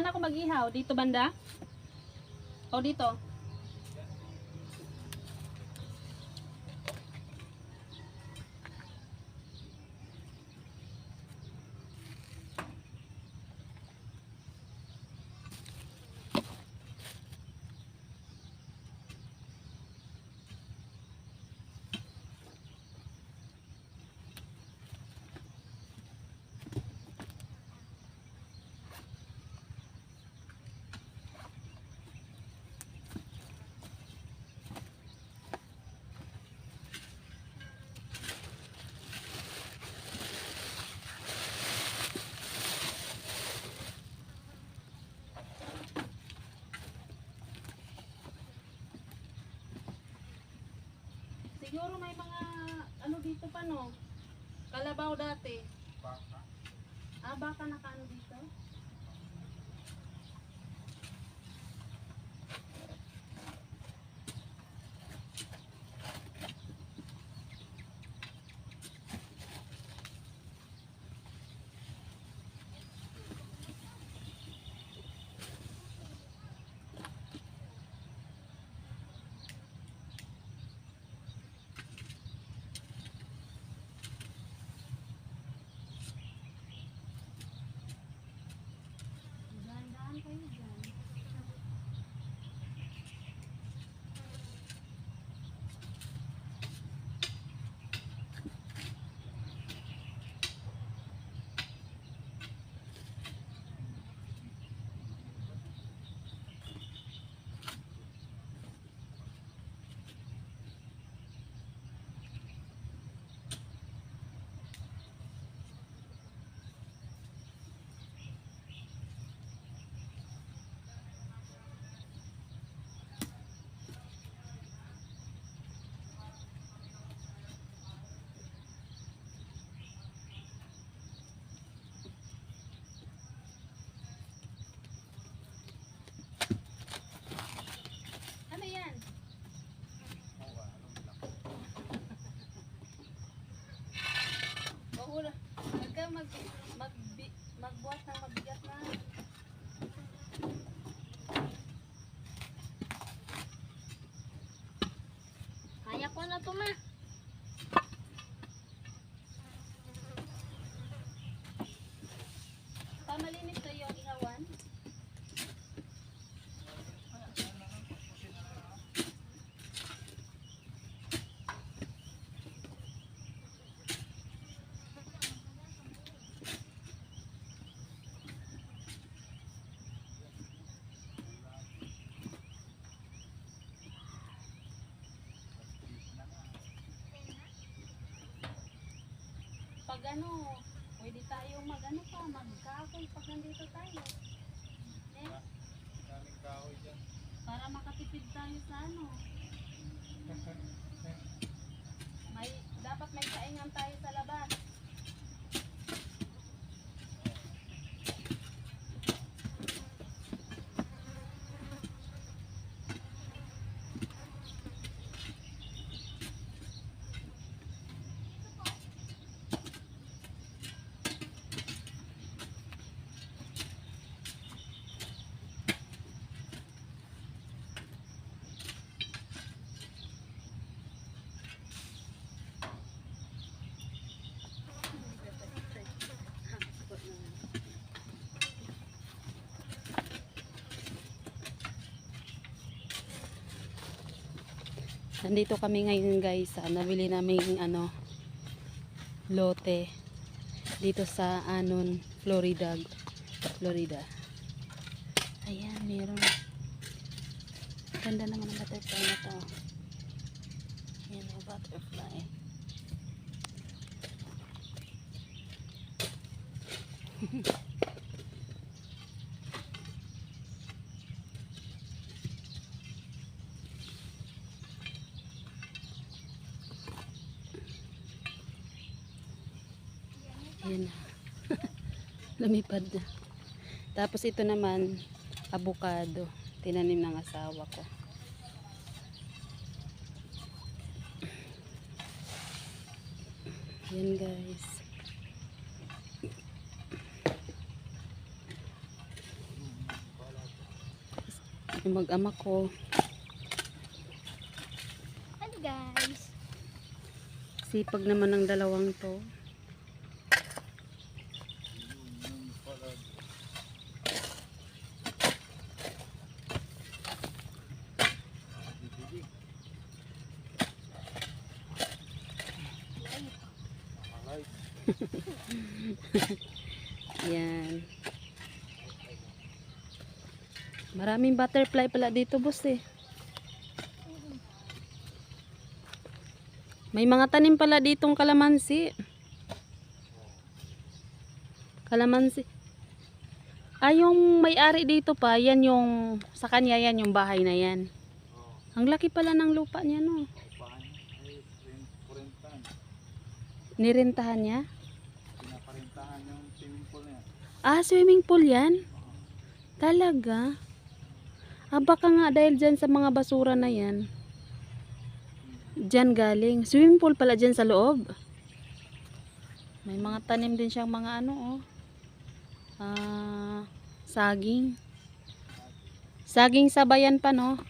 Saan ako mag-ihaw? Dito banda? O dito? Siguro may mga ano dito pa no? Kalabaw dati. Ah, baka nakaano dito? Mag, mag, magbuhat ng mabigat na. Kaya ko na to ma. Pamalinis na yung ihawan. Pag ano, pwede tayo mag ano pa, magkakoy pag nandito tayo. Eh, para makatipid tayo sa ano. May, dapat may saingan tayo sa labas. Nandito kami ngayon guys sa nabili naming ano lote dito sa Anon, Florida. Florida. Ayan, meron. Ganda naman ang butterfly na to. Ayan, ang butterfly. Ayan na. Lumipad na. Tapos ito naman, avocado. Tinanim ng asawa ko. Yan guys. Yung mag-ama ko. Ano guys? Sipag naman ng dalawang to. Yan. Maraming butterfly pala dito, boss eh. May mga tanim pala ditong kalamansi. Kalamansi. Ah, yung may-ari dito pa, yan yung, sa kanya yan yung bahay na yan. Ang laki pala ng lupa niya, no? Nirentahan niya? Pinaparintahan yung swimming pool niya. Ah, swimming pool yan? Talaga? Ah, baka nga dahil dyan sa mga basura na yan. Dyan galing. Swimming pool pala dyan sa loob. May mga tanim din siyang mga ano, oh. Ah, saging. Saging sabayan pa, no?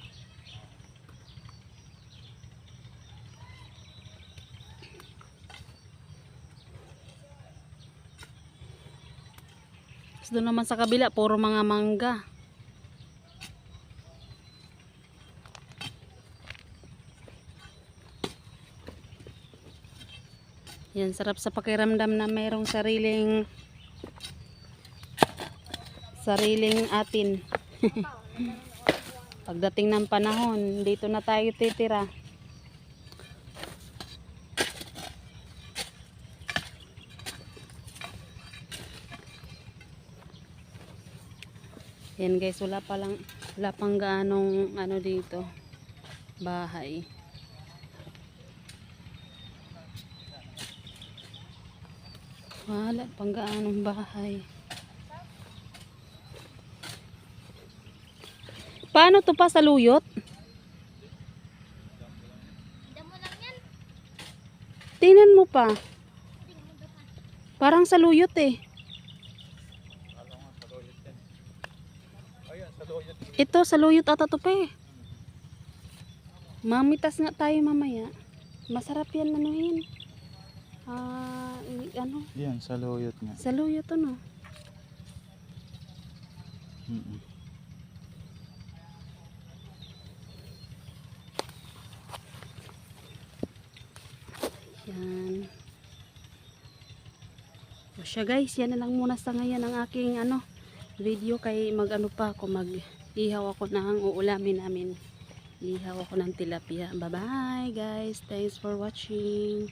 Tapos doon naman sa kabila, puro mga mangga. Yan, sarap sa pakiramdam na mayroong sariling sariling atin. Pagdating ng panahon, dito na tayo titira. Yan guys, wala pa lang wala pang gaanong ano dito bahay. Wala pang gaanong bahay. Paano to pa sa luyot? Tingnan mo pa. Parang sa luyot eh. Alam nga, sa loyot yan. Ayun, sa loyot. Ito sa luyot ata to pa eh. Mamitas nga tayo mamaya. Masarap yan manuhin. Ah, i- ano? Yan, sa loyot nga. Sa luyot ano? Mm Yan. O siya guys, yan na lang muna sa ngayon ang aking ano, video kay mag ano pa ako mag ihaw ako ng uulamin namin. Ihaw ako ng tilapia. Bye bye guys. Thanks for watching.